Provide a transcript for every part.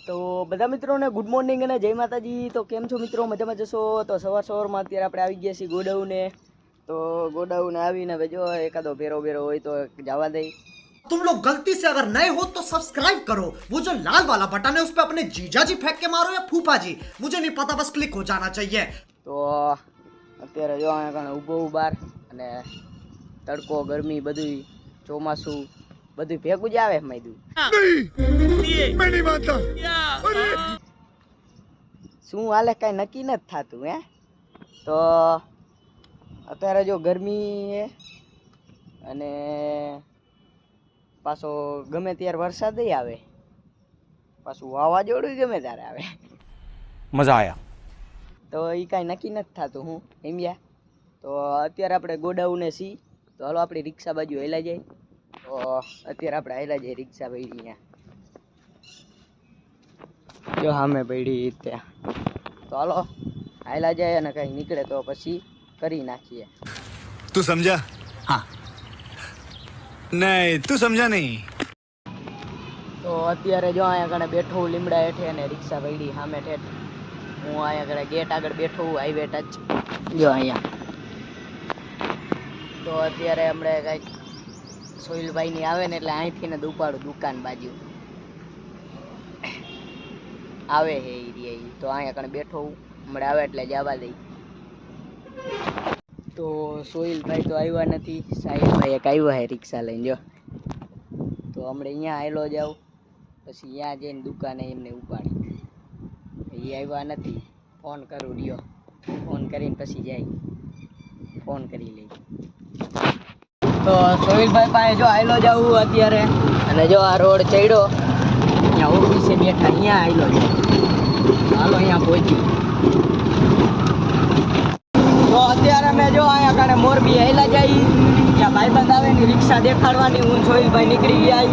તો બધા મિત્રોને ગુડ મોર્નિંગ અને જય માતાજી તો કેમ છો મિત્રો મજામાં જશો તો સવાર સવારમાં અત્યારે આપણે આવી ગયા છીએ ગોડાઉને તો ગોડાઉને આવીને હવે જો એકાદો ભેરો ભેરો હોય તો જવા દઈ तुम लोग गलती से अगर नए हो तो सब्सक्राइब करो वो जो लाल वाला बटन है उस पर अपने जीजा जी फेंक के मारो या फूफा जी मुझे नहीं पता बस क्लिक हो जाना चाहिए તો અત્યારે જો અહીંયા કારણે ઊભો ઊભું બહાર અને તડકો ગરમી બધું ચોમાસું બધું ભેગું જ આવે મૈદું શું હાલે? કઈ નક્કી નથી થાતું હે? તો અત્યારે જો ગરમી એ અને પાછો ગમે ત્યારે વરસાદ આવે પાછું વાવાઝોડું ગમે ત્યારે આવે. મજા આવ્યા તો એ કાંઈ નક્કી નથી થતું હું એમ યા તો અત્યારે આપણે ગોડાઉને સી તો હાલો આપણી રિક્ષા બાજુ હેલા જાય. તો અત્યારે આપણે આવેલા જઈએ રિક્ષા પડી અહીંયા જો સામે પડી ત્યાં તો. હાલો આવેલા જાય અને કંઈ નીકળે તો પછી કરી નાખીએ. તું સમજા? નહીં તું સમજા નહીં. તો અત્યારે જો અહીંયા કણે બેઠો લીમડા હેઠે અને રિક્ષા પડી સામે ઠેઠ. હું અહીંયા કણે ગેટ આગળ બેઠો હું હાઈવે ટચ જો અહીંયા. તો અત્યારે હમણાં કંઈક સોહિલભાઈની આવે ને એટલે અહીંથી ને દુપાડું દુકાન બાજુ. આવે હે એ રે. તો અહીંયા કણે બેઠો હમણાં આવે એટલે જવા દઈ. તો સોહિલભાઈ તો આવ્યા નથી. સાહિલભાઈ એક આવ્યા હે રિક્ષા લઈને, જો. તો હમણાં અહીંયા આવેલો જાઉં પછી અહીંયા જઈને દુકાને એમને ઉપાડી. એ આવ્યા નથી. ફોન કરું રહ્યો. ફોન કરીને પછી જાય. ફોન કરી લઈ. તો સોહિલભાઈ પાસે જો આયલો જાવું અત્યારે. અને જો આ રોડ ચડ્યો, અહીંયા ઓફિસે બેઠા અહીંયા આયલો છે. હાલો, અહીંયા પહોંચી. તો અત્યારે અમે જો અહીંયા કારણે મોરબી હેલા જઈ ત્યાં ભાઈબંધ આવે ને રિક્ષા દેખાડવાની, હું સોહિલભાઈ નીકળી ગયા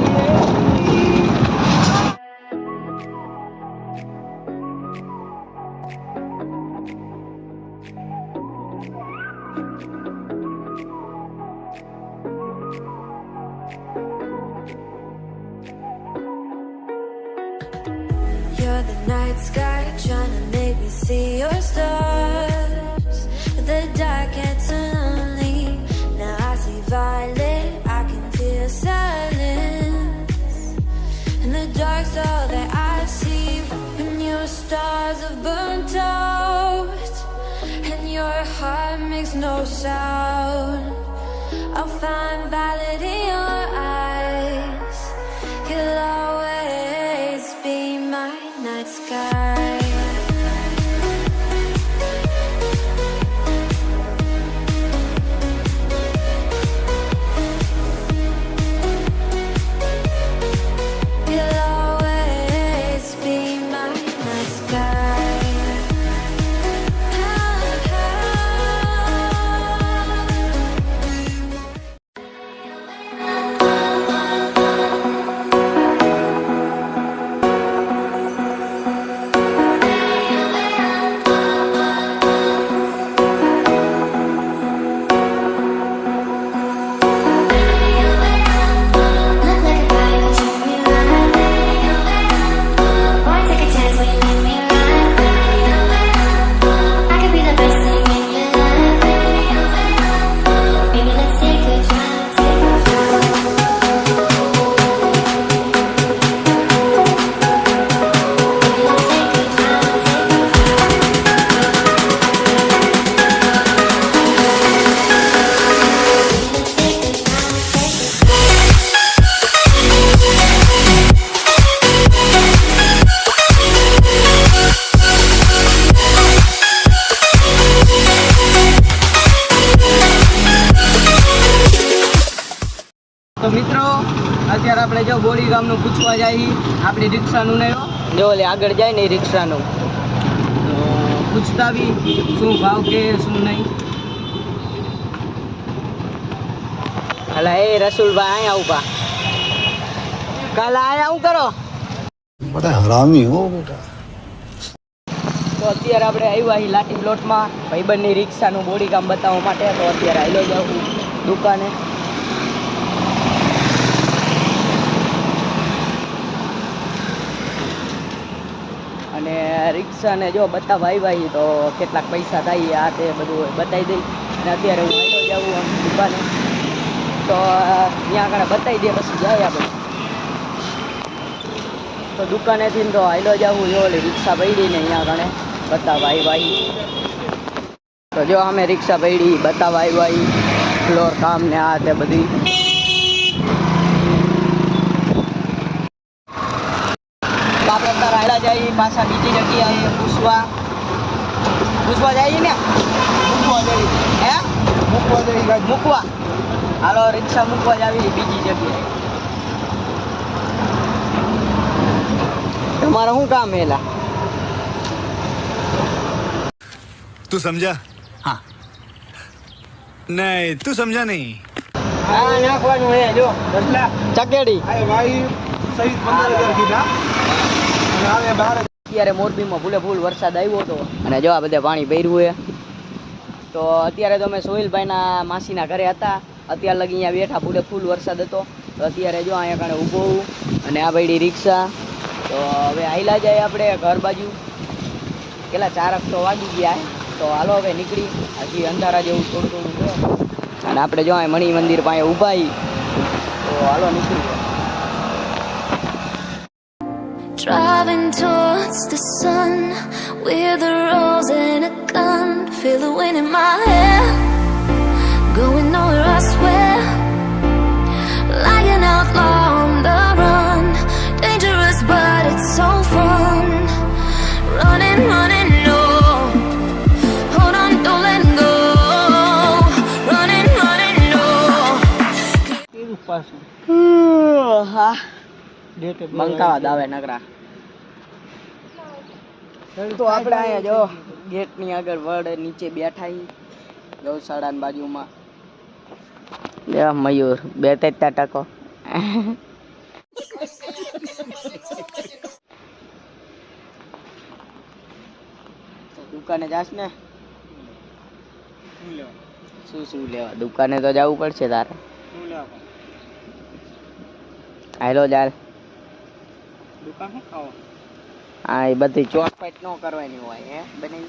night sky trying to make me see your stars. The dark gets lonely. Now I see violet, I can feel silence. And the dark's all that I see. When your stars have burnt out, and your heart makes no sound. I'll find violet કામનું પૂછવા જાય આપણી રિક્ષાનું નહીં જો ઓલે આગળ જાય ને રિક્ષાનું. પૂછતા બી શું ભાવ કે શું નહીં. હલા એ રસુલભાઈ અહીંયા ઊભા કાલ આયા હું કરો. બટા હરામી હો. તો અત્યારે આપણે આવ્યા અહીં લાટી પ્લોટમાં ભાઈબંધની રિક્ષાનું બોડી કામ બતાવવા માટે. તો અત્યારે આવેલો જાઉં દુકાને. રિક્ષાને જો બતાવ ભાઈ તો કેટલાક પૈસા થાય આ તે બધું બતાવી દઈ. અને અત્યારે હું આવેલો જાઉં આમ દુકાને. તો ત્યાં આગળ બતાવી દે, પછી જાય આપણે. તો દુકાનેથી તો આયલો જાવું જો ઓલી રિક્ષા પડીને અહીંયા આગળ બતાવવા ભાઈ તો જો અમે રિક્ષા પડી, બતાવવા ભાઈ ફ્લોર, કામ ને આ તે બધી. બાપડતા રાયડા જાય પાછા બીજી જગ્યાએ પૂછવા પૂછવા જઈએ ને મૂકવા જઈએ હે? મૂકવા જઈએ મૂકવા? હાલો રિક્ષા મૂકવા જ બીજી જગ્યાએ. તમારે શું કામ એલા? તું સમજા? હા. નહીં તું સમજા નહીં. હા નાખવાનું હે જો. ચકેડી. ભાઈ સહિત પંદર હજાર કીધા. અત્યારે મોરબીમાં ભૂલે ફૂલ વરસાદ આવ્યો હતો. અને જો આ બધે પાણી ભર્યું છે તો અત્યારે તો અમે સોહિલભાઈના માસીના ઘરે હતા. અત્યારે લગી અહીંયા બેઠા ભૂલે ફૂલ વરસાદ હતો. તો અત્યારે જો અહીંયા કારણે ઊભો અને આ ભાઈ રિક્ષા. તો હવે આયલા જાય આપણે ઘર બાજુ. કેટલા ચારક તો વાગી ગયા તો હાલો હવે નીકળી. હજી અંધારા જેવું થોડું થોડું અને આપણે જો મણિ મંદિર પાસે ઊભા તો હાલો નીકળી. જાય Driving towards the sun with a rose and a gun. Feel the wind in my hair, going nowhere, I swear. Like an outlaw on the run, dangerous but it's so fun. Running, running, no. Hold on, don't let go. Running, running, no. હા બંકાવા દાવે નકરા તો આપણે અહીંયા જો ગેટની આગળ વડ નીચે બેઠા ગૌશાળાની બાજુમાં. લે મયુર બે તેતા ટકો. દુકાને જાશ ને? શું શું લેવા? દુકાને તો જવું પડશે તારે. હાલો ચાલ. હા એ બધી ચોટપટ ન કરવાની હોય હે બની.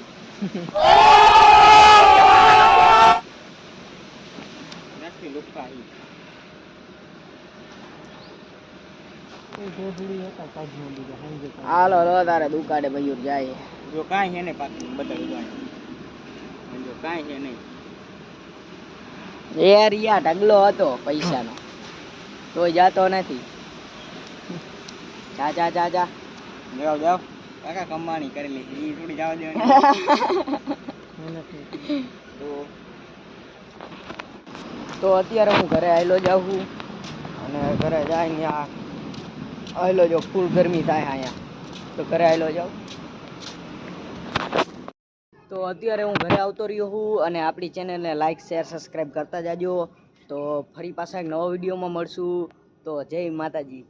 હાલો લો તારે દુકાને મયુર જાય. જો કાંઈ છે ને પાછું બતાવી જો કાંઈ છે નહીં. એ રિયા ઢગલો હતો પૈસાનો. તો જાતો નથી. જા જા જા જા. જાવ જાવ કાકા કમાણી કરેલી એ થોડી જવા દેવાની. તો તો અત્યારે હું ઘરે આવેલો જાઉં છું અને ઘરે જાય આ આવેલો જો ફૂલ ગરમી થાય અહીંયા. તો ઘરે આવેલો જાઉં તો અત્યારે હું ઘરે આવતો રહ્યો છું અને આપણી ચેનલને લાઈક શેર સબસ્ક્રાઈબ કરતા જાજો. તો ફરી પાછા એક નવા વિડીયોમાં મળશું. તો જય માતાજી.